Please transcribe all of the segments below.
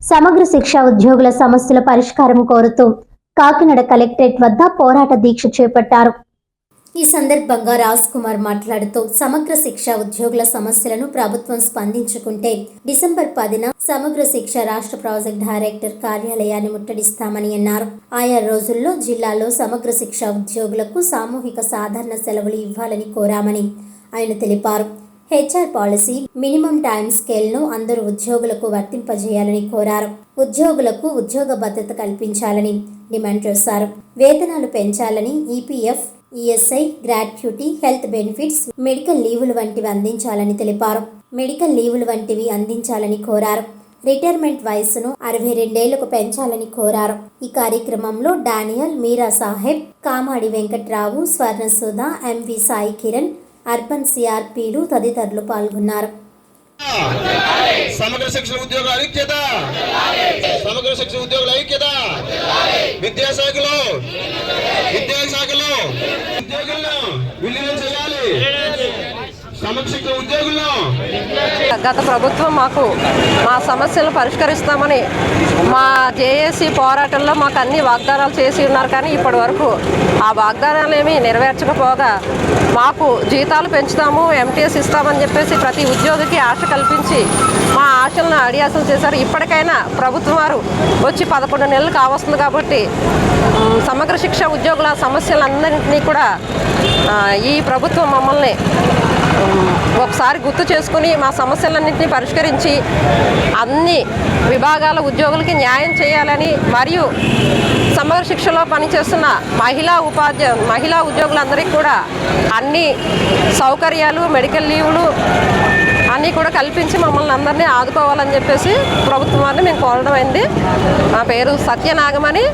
సమగ్ర శిక్ష ఉద్యోగుల సమస్యల పరిష్కారం కోరుతూ కాకినాడ కలెక్టరేట్ వద్ద పోరాట దీక్ష చేపట్టారు. ఈ సందర్భంగా రాజ్ కుమార్ మాట్లాడుతూ సమగ్ర శిక్ష ఉద్యోగుల సమస్యలను ప్రభుత్వం స్పందించుకుంటే డిసెంబర్ పదిన సమగ్ర శిక్ష రాష్ట్ర ప్రాజెక్ట్ డైరెక్టర్ కార్యాలయాన్ని ముట్టడిస్తామని అన్నారు. ఆయా రోజుల్లో జిల్లాలో సమగ్ర శిక్ష ఉద్యోగులకు సామూహిక సాధారణ సెలవులు ఇవ్వాలని కోరామని ఆయన తెలిపారు. హెచ్ఆర్ పాలసీ మినిమం టైం స్కేల్ను అందరు ఉద్యోగులకు వర్తింపజేయాలని కోరారు. ఉద్యోగులకు ఉద్యోగ భద్రత కల్పించాలని డిమాండ్ చేశారు. వేతనాలు పెంచాలని EPF ESI gratuity health benefits medical లీవులు వంటివి అందించాలని తెలిపారు. మెడికల్ లీవులు వంటివి అందించాలని కోరారు. రిటైర్మెంట్ వయసును అరవై రెండేళ్ళకు పెంచాలని కోరారు. ఈ కార్యక్రమంలో Daniel Meera Saheb Kamadi Venkatrao Swarnasudha MV Sai Kiran urban సిఆర్పీలు తదితరులు పాల్గొన్నారు. సమగ్ర శిక్షణ ఉద్యోగుల ఐక్యత. సమగ్ర శిక్షణ ఉద్యోగుల ఐక్యత. విద్యాశాఖలో. విద్యాశాఖలో. ఉద్యోగులను విలీనం చేయాలి. గత ప్రభుత్వం మాకు మా సమస్యలు పరిష్కరిస్తామని మా జేఏసీ పోరాటంలో మాకు అన్ని వాగ్దానాలు చేసి ఉన్నారు కానీ ఇప్పటి వరకు ఆ వాగ్దానాలు ఏమీ నెరవేర్చకపోగా మాకు జీతాలు పెంచుతాము ఎంటీఎస్ ఇస్తామని చెప్పేసి ప్రతి ఉద్యోగికి ఆశ కల్పించి మా ఆశలను అడియాసలు చేశారు. ఇప్పటికైనా ప్రభుత్వం వారు వచ్చి పదకొండు నెలలు కావస్తుంది కాబట్టి సమగ్ర శిక్ష ఉద్యోగుల సమస్యలందరినీ కూడా ఈ ప్రభుత్వం మమ్మల్ని ఒకసారి గుర్తు చేసుకుని మా సమస్యలన్నింటినీ పరిష్కరించి అన్ని విభాగాల ఉద్యోగులకి న్యాయం చేయాలని మరియు సమగ్ర శిక్షలో పనిచేస్తున్న మహిళా ఉపాధ్యా మహిళా ఉద్యోగులందరికీ కూడా అన్ని సౌకర్యాలు మెడికల్ లీవులు అన్నీ కూడా కల్పించి మమ్మల్ని అందరినీ ఆదుకోవాలని చెప్పేసి ప్రభుత్వం వారిని మేము కోరడం అయింది. నా పేరు Satyanagamani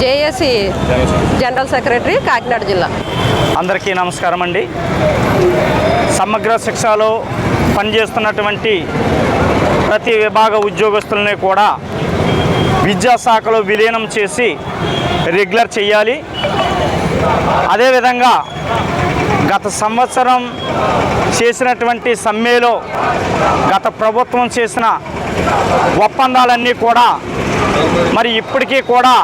JAC general secretary Kakinada జిల్లా. అందరికీ నమస్కారం అండి. సమగ్ర శిక్షలో పనిచేస్తున్నటువంటి ప్రతి విభాగ ఉద్యోగస్తులని కూడా విద్యాశాఖలో విలీనం చేసి రెగ్యులర్ చేయాలి. అదేవిధంగా గత సంవత్సరం చేసినటువంటి సమ్మెలో గత ప్రభుత్వం చేసిన ఒప్పందాలన్నీ కూడా మరి ఇప్పటికీ కూడా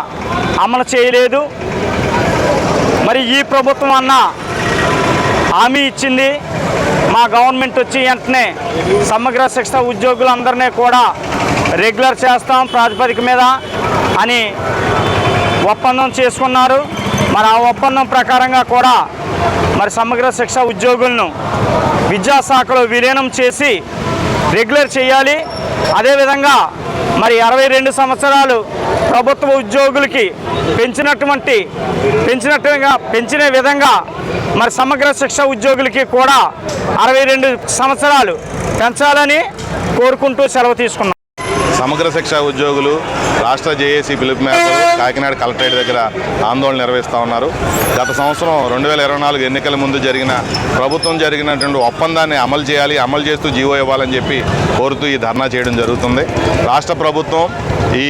అమలు చేయలేదు. మరి ఈ ప్రభుత్వం అన్న హామీ ఇచ్చింది. మా గవర్నమెంట్ వచ్చి వెంటనే సమగ్ర శిక్షణ ఉద్యోగులందరినీ కూడా రెగ్యులర్ చేస్తాం ప్రాతిపదిక మీద అని ఒప్పందం చేసుకున్నారు. మరి ఆ ఒప్పందం ప్రకారంగా కూడా మరి సమగ్ర శిక్ష ఉద్యోగులను విద్యాశాఖలో విలీనం చేసి రెగ్యులర్ చేయాలి. అదేవిధంగా మరి అరవై రెండు సంవత్సరాలు ప్రభుత్వ ఉద్యోగులకి పెంచినటువంటి పెంచినట్టుగా పెంచిన విధంగా మరి సమగ్ర శిక్ష ఉద్యోగులకి కూడా అరవై రెండు సంవత్సరాలు పెంచాలని కోరుకుంటూ సెలవు తీసుకున్నాం. సమగ్ర శిక్ష ఉద్యోగులు రాష్ట్ర జేఏసీ పిలుపు మేరకు కాకినాడ కలెక్టరేట్ దగ్గర ఆందోళన నిర్వహిస్తూ ఉన్నారు. గత సంవత్సరం రెండు వేల ఇరవై నాలుగు ఎన్నికల ముందు జరిగిన ప్రభుత్వం జరిగినటువంటి ఒప్పందాన్ని అమలు చేయాలి అమలు చేస్తూ జీవో ఇవ్వాలని చెప్పి కోరుతూ ఈ ధర్నా చేయడం జరుగుతుంది. రాష్ట్ర ప్రభుత్వం ఈ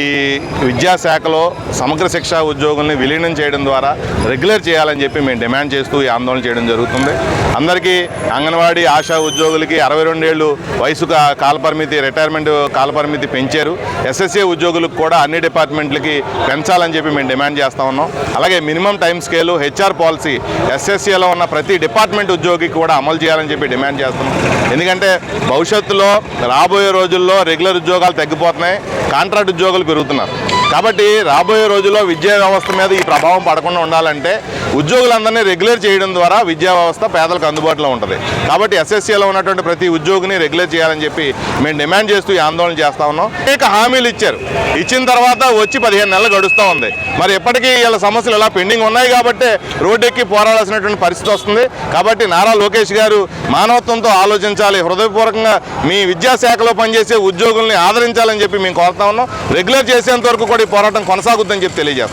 విద్యాశాఖలో సమగ్ర శిక్ష ఉద్యోగుల్ని విలీనం చేయడం ద్వారా రెగ్యులర్ చేయాలని చెప్పి మేము డిమాండ్ చేస్తూ ఈ ఆందోళన చేయడం జరుగుతుంది. అందరికీ అంగన్వాడీ ఆశా ఉద్యోగులకి అరవై రెండేళ్ళు వయసు కాలపరిమితి రిటైర్మెంట్ కాలపరిమితి పెంచి ఇచ్చారు. ఎస్ఎస్ఏ ఉద్యోగులకు కూడా అన్ని డిపార్ట్మెంట్లకి పెంచాలని చెప్పి మేము డిమాండ్ చేస్తా ఉన్నాం. అలాగే minimum time scale HR policy ఎస్ఎస్ఏలో ఉన్న ప్రతి డిపార్ట్మెంట్ ఉద్యోగికి కూడా అమలు చేయాలని చెప్పి డిమాండ్ చేస్తున్నాం. ఎందుకంటే భవిష్యత్తులో రాబోయే రోజుల్లో రెగ్యులర్ ఉద్యోగాలు తగ్గిపోతున్నాయి. కాంట్రాక్ట్ ఉద్యోగులు పెరుగుతున్నారు. కాబట్టి రాబోయే రోజుల్లో విద్యా వ్యవస్థ మీద ఈ ప్రభావం పడకుండా ఉండాలంటే ఉద్యోగులందరినీ రెగ్యులర్ చేయడం ద్వారా విద్యా వ్యవస్థ పేదలకు అందుబాటులో ఉంటుంది. కాబట్టి ఎస్ఎస్సీలో ఉన్నటువంటి ప్రతి ఉద్యోగిని రెగ్యులర్ చేయాలని చెప్పి మేము డిమాండ్ చేస్తూ ఈ ఆందోళన చేస్తా ఉన్నాం. అనేక హామీలు ఇచ్చారు. ఇచ్చిన తర్వాత వచ్చి పదిహేను నెలలు గడుస్తూ ఉంది. మరి ఎప్పటికీ వీళ్ళ సమస్యలు ఇలా పెండింగ్ ఉన్నాయి కాబట్టి రోడ్డెక్కి పోరాడాల్సినటువంటి పరిస్థితి వస్తుంది. కాబట్టి నారా లోకేష్ గారు మానవత్వంతో ఆలోచించాలి. హృదయపూర్వకంగా మీ విద్యాశాఖలో పనిచేసే ఉద్యోగుల్ని ఆదరించాలని చెప్పి మేము కోరుతా ఉన్నాం. రెగ్యులర్ చేసేంత వరకు కూడా పోరాటం కొనసాగుద్దని చెప్పి తెలియజేస్తాం.